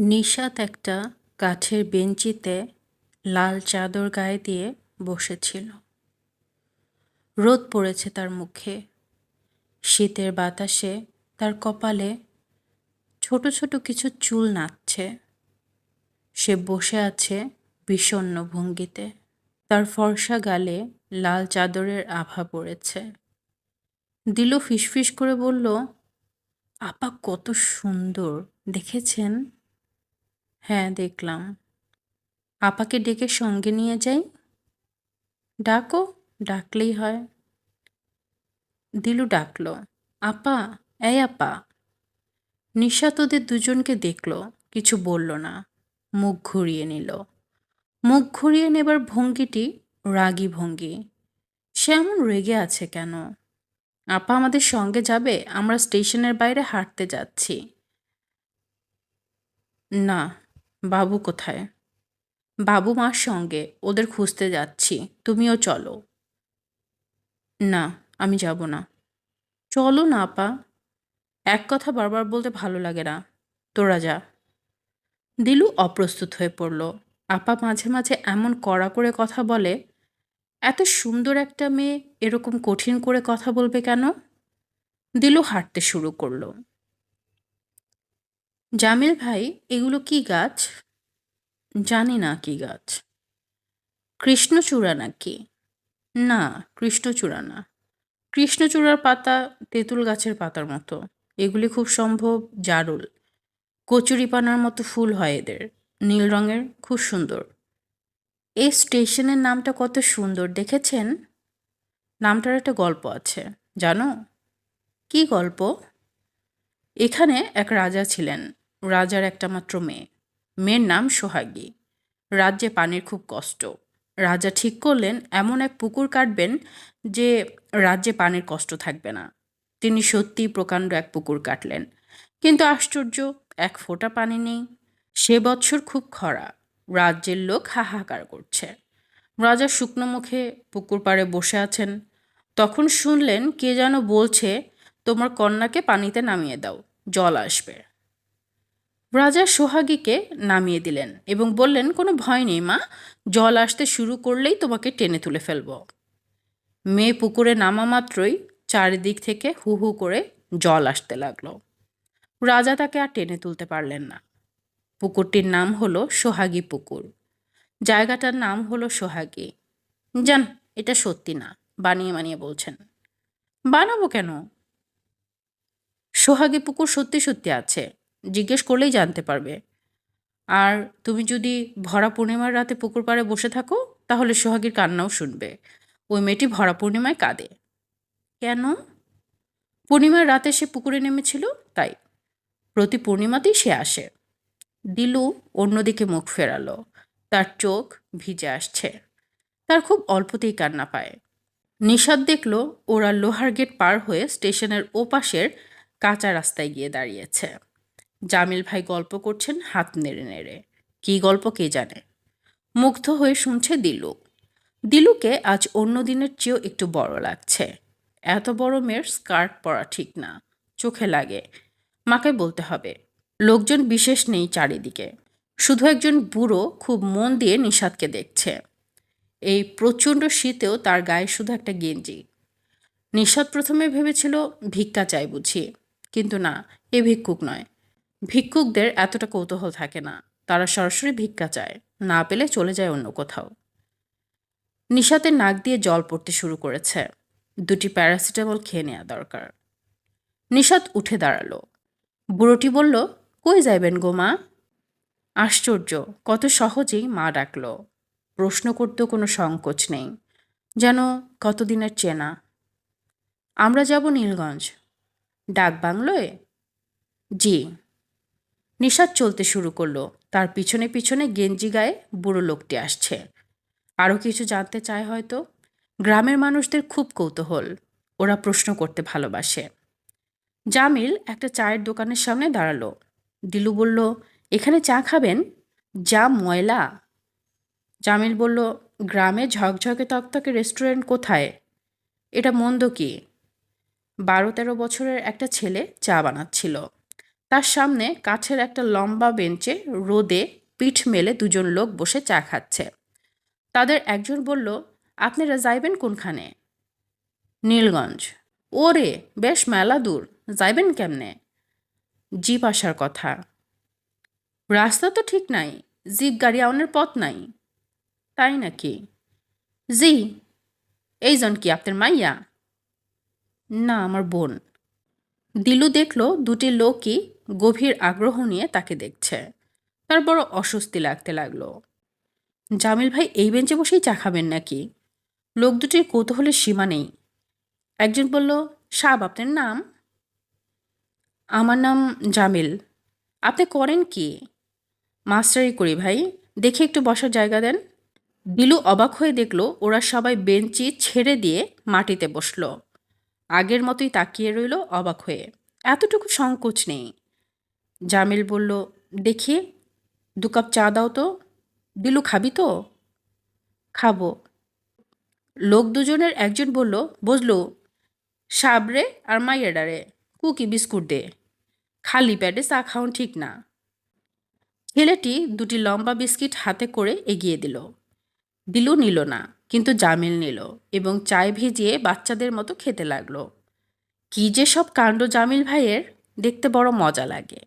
নিশাত একটা কাঠের বেঞ্চিতে লাল চাদর গায়ে দিয়ে বসেছিল। রোদ পড়েছে তার মুখে। শীতের বাতাসে তার কপালে ছোট ছোট কিছু চুল নাচছে। সে বসে আছে বিষণ্ণ ভঙ্গিতে। তার ফর্সা গালে লাল চাদরের আভা পড়েছে। দিলু ফিসফিস করে বলল, আপা কত সুন্দর, দেখেছেন? হ্যাঁ দেখলাম। আপাকে ডেকে সঙ্গে নিয়ে যাই? ডাকো, ডাকলেই হয়। দিলু ডাকলো, আপা, এই আপা। নিশা তোদের দুজনকে দেখল, কিছু বলল না। মুখ ঘুরিয়ে নিল। মুখ ঘুরিয়ে নেবার ভঙ্গিটি রাগী ভঙ্গি। সে এমন রেগে আছে কেন? আপা আমাদের সঙ্গে যাবে, আমরা স্টেশনের বাইরে হাঁটতে যাচ্ছি। না বাবু কোথায়? বাবু মার সঙ্গে ওদের খুঁজতে যাচ্ছি, তুমিও চলো। না, আমি যাব না। চলো না, আপা। এক কথা বারবার বলতে ভালো লাগে না। তোরা যা। দিলু অপ্রস্তুত হয়ে পড়ল। আপা মাঝে মাঝে এমন কড়া করে কথা বলে, এত সুন্দর একটা মেয়ে এরকম কঠিন করে কথা বলবে কেন? দিলু হাঁটতে শুরু করল। জামিল ভাই, এগুলো কি গাছ? জানি না কি গাছ। কৃষ্ণচূড়া নাকি? না, কৃষ্ণচূড়া না। কৃষ্ণচূড়ার পাতা তেঁতুল গাছের পাতার মতো। এগুলি খুব সম্ভব জারুল। কচুরিপানার মতো ফুল হয় এদের। নীল রঙের, খুব সুন্দর। এই স্টেশনের নামটা কত সুন্দর, দেখেছেন? নামটার একটা গল্প আছে, জানো? কি গল্প? এখানে এক রাজা ছিলেন। রাজার একটা মাত্র মেয়ে। মেয়ের নাম সোহাগী। রাজ্যে পানির খুব কষ্ট। রাজা ঠিক করলেন, এমন এক পুকুর কাটবেন যে রাজ্যে পানির কষ্ট থাকবে না। তিনি সত্যিই প্রকাণ্ড এক পুকুর কাটলেন। কিন্তু আশ্চর্য, এক ফোঁটা পানি নেই। সে বছর খুব খরা। রাজ্যের লোক হাহাকার করছে। রাজা শুকনো মুখে পুকুর পাড়ে বসে আছেন। তখন শুনলেন কে যেন বলছে, তোমার কন্যাকে পানিতে নামিয়ে দাও, জল আসবে। রাজা সোহাগীকে নামিয়ে দিলেন এবং বললেন, কোনো ভয় নেই মা, জল আসতে শুরু করলেই তোমাকে টেনে তুলে ফেলব মেয়ে পুকুরে নামা মাত্রই চারিদিক থেকে হু হু করে জল আসতে লাগল। রাজা তাকে আর টেনে তুলতে পারলেন না। পুকুরটির নাম হলো সোহাগী পুকুর। জায়গাটার নাম হলো সোহাগী। জান, এটা সত্যি না, বানিয়ে বানিয়ে বলছেন। বানাবো কেন? সোহাগী পুকুর সত্যি সত্যি আছে। জিজ্ঞেস করলেই জানতে পারবে। আর তুমি যদি ভরা পূর্ণিমার রাতে পুকুর পাড়ে বসে থাকো, তাহলে সোহাগীর কান্নাও শুনবে। ওই মেয়েটি ভরা পূর্ণিমায় কাঁদে। কেন? পূর্ণিমার রাতে সে পুকুরে নেমেছিল, তাই। প্রতি পূর্ণিমাতেই সে আসে। দিলু অন্যদিকে মুখ ফেরালো। তার চোখ ভিজে আসছে। তার খুব অল্পতেই কান্না পায়। নিষাদ দেখল, ওরা লোহার গেট পার হয়ে স্টেশনের ওপাশের কাঁচা রাস্তায় গিয়ে দাঁড়িয়েছে। জামিল ভাই গল্প করছেন হাত নেড়ে নেড়ে। কী গল্প কে জানে? মুগ্ধ হয়ে শুনছে দিলু। দিলুকে আজ অন্য দিনের চেয়েও একটু বড় লাগছে। এত বড় মেয়ের স্কার্ট পরা ঠিক না, চোখে লাগে। মাকে বলতে হবে, লোকজন বিশেষ নেই চারিদিকে। শুধু একজন বুড়ো খুব মন দিয়ে নিষাদকে দেখছে। এই প্রচণ্ড শীতেও তার গায়ে শুধু একটা গেঞ্জি। নিষাদ প্রথমে ভেবেছিল, ভিক্ষা চাই বুঝি। কিন্তু না, এ ভিক্ষুক নয়। ভিক্ষুকদের এতটা কৌতূহল থাকে না। তারা সরাসরি ভিক্ষা চায়, না পেলে চলে যায় অন্য কোথাও। নিশাতের নাক দিয়ে জল পড়তে শুরু করেছে। দুটি প্যারাসিটামল খেয়ে নেওয়া দরকার। নিশাত উঠে দাঁড়াল। বুড়োটি বলল, কই যাইবেন গো মা? আশ্চর্য, কত সহজেই মা ডাকল। প্রশ্ন করতেও কোনো সংকোচ নেই। যেন কতদিনের চেনা। আমরা যাব নীলগঞ্জ। ডাক বাংলোয়? জি। নিষাদ চলতে শুরু করল। তার পিছনে পিছনে গেঞ্জি গায়ে বুড়ো লোকটি আসছে। আরও কিছু জানতে চায় হয়তো? গ্রামের মানুষদের খুব কৌতূহল। ওরা প্রশ্ন করতে ভালোবাসে। জামিল একটা চায়ের দোকানের সামনে দাঁড়াল। দিলু বলল, এখানে চা খাবেন? যা ময়লা। জামিল বলল, গ্রামে ঝকঝকে তকতকে রেস্টুরেন্ট কোথায়? এটা মন্দ কি? বারো তেরো বছরের একটা ছেলে চা বানাচ্ছিল। তার সামনে কাছের একটা লম্বা বেঞ্চে রোদে পিঠ মেলে দুজন লোক বসে চা খাচ্ছে। তাদের একজন বলল, আপনারা যাইবেন কোনখানে? নীলগঞ্জ। ওরে, বেশ মেলা দূর। যাইবেন কেমনে? জিপ আসার কথা। রাস্তা তো ঠিক নাই। জিপ গাড়ি আউনের পথ নাই। তাই নাকি? জি। এইজন কি আপনার মাইয়া? না, আমার বোন। দিলু দেখল দুটি লোকই গভীর আগ্রহ নিয়ে তাকে দেখছে। তার বড় অস্বস্তি লাগতে লাগল। জামিল ভাই, এই বেঞ্চে বসেই চা খাবেন নাকি? লোক দুটির কৌতূহলের সীমা নেই। একজন বলল, সাব, আপনার নাম? আমার নাম জামিল। আপনি করেন কি? মাস্টারি করি ভাই, দেখে একটু বসার জায়গা দেন। বিলু অবাক হয়ে দেখল, ওরা সবাই বেঞ্চি ছেড়ে দিয়ে মাটিতে বসল। আগের মতোই তাকিয়ে রইল অবাক হয়ে। এতটুকু সংকোচ নেই। জামিল বলল, দেখি, দু কাপ চা দাও তো। দিলু, খাবি তো? খাব। লোক দুজনের, একজন বলল বুঝলো সাবরে আর মাইয়াডারে কুকি বিস্কুট দে। খালি প্যাডে চা খাওয়ান ঠিক না। ছেলেটি দুটি লম্বা বিস্কিট হাতে করে এগিয়ে দিল। দিলু নিল না, কিন্তু জামিল নিল এবং চায় ভিজিয়ে বাচ্চাদের মতো খেতে লাগল। কি যে সব কাণ্ড জামিল ভাইয়ের, দেখতে বড় মজা লাগে।